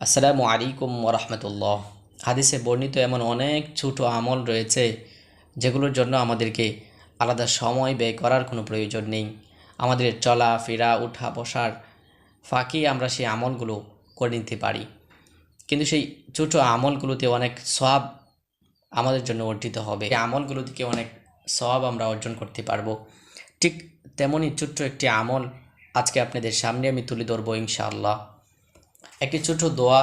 আসসালামু আলাইকুম ওরহমতুল্লাহ হাদিসে বর্ণিত এমন অনেক ছোট আমল রয়েছে, যেগুলোর জন্য আমাদেরকে আলাদা সময় ব্যয় করার কোনো প্রয়োজন নেই। আমাদের চলা, ফেরা, উঠা, বসার ফাঁকি আমরা সেই আমলগুলো করে নিতে পারি। কিন্তু সেই ছোট আমলগুলোতে অনেক সব আমাদের জন্য অর্জিত হবে। এই আমলগুলো থেকে অনেক সব আমরা অর্জন করতে পারব। ঠিক তেমনই ছোট্ট একটি আমল আজকে আপনাদের সামনে আমি তুলে ধরবো ইনশাআল্লাহ। একটি ছোট দোয়া,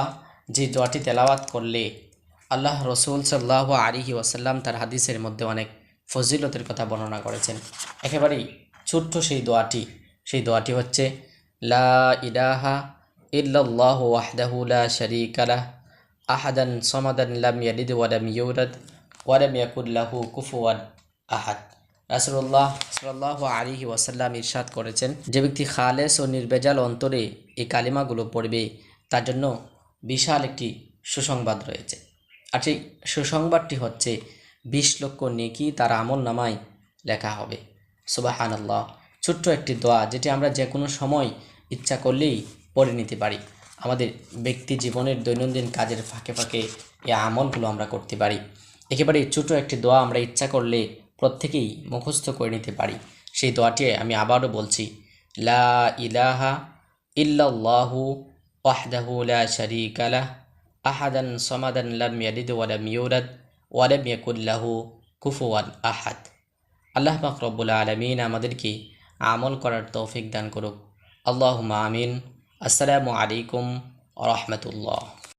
যে দোয়াটি তেলাওয়াত করলে আল্লাহ রসুল সাল্লাহ আলিহি ওয়াসাল্লাম তার হাদিসের মধ্যে অনেক ফজিলতের কথা বর্ণনা করেছেন। একেবারেই ছোট্ট সেই দোয়াটি সেই দোয়াটি হচ্ছে, লা ইলাহা ইল্লাল্লাহ ওয়াহদাহু লা শারীকা লাহ, আহাদান সমাদান লাম ইয়ালিদ ওয়া লাম ইউলাদ ওয়া লাম ইয়াকুল আহাদ। রাসূলুল্লাহ সাল্লাল্লাহু আলাইহি ওয়াসাল্লাম ইরশাদ করেছেন, যে ব্যক্তি খালেস ও নির্বেজাল অন্তরে এই কালিমাগুলো পড়বে, তার জন্য বিশাল একটি সুসংবাদ রয়েছে। আর সেই সুসংবাদটি হচ্ছে, বিশ লক্ষ নেকি তার আমল নামায় লেখা হবে। সুবাহান আল্লাহ ছোট্ট একটি দোয়া যেটি আমরা যে কোনো সময় ইচ্ছা করলেই পড়ে নিতে পারি। আমাদের ব্যক্তি জীবনের দৈনন্দিন কাজের ফাঁকে ফাঁকে এই আমলগুলো আমরা করতে পারি। একেবারে ছোট একটি দোয়া আমরা ইচ্ছা করলে প্রত্যেকেই মুখস্থ করে নিতে পারি। সেই দোয়াটি আমি আবারও বলছি, লা ইলাহা ইল্লাল্লাহু ওয়াহদাহু লা শারীকা লাহ আহাদান সমাদান লাম ইয়ালিদ ওয়া লাম ইউলাদ ওয়া লাম ইয়াকুল লাহু কুফুয়ান আহাদ আল্লাহ পাক রব্বুল আলামিন আমাদেরকে আমল করার তৌফিক দান করুক। আল্লাহুম্মা আমিন আসসালামু আলাইকুম ওয়া রাহমাতুল্লাহ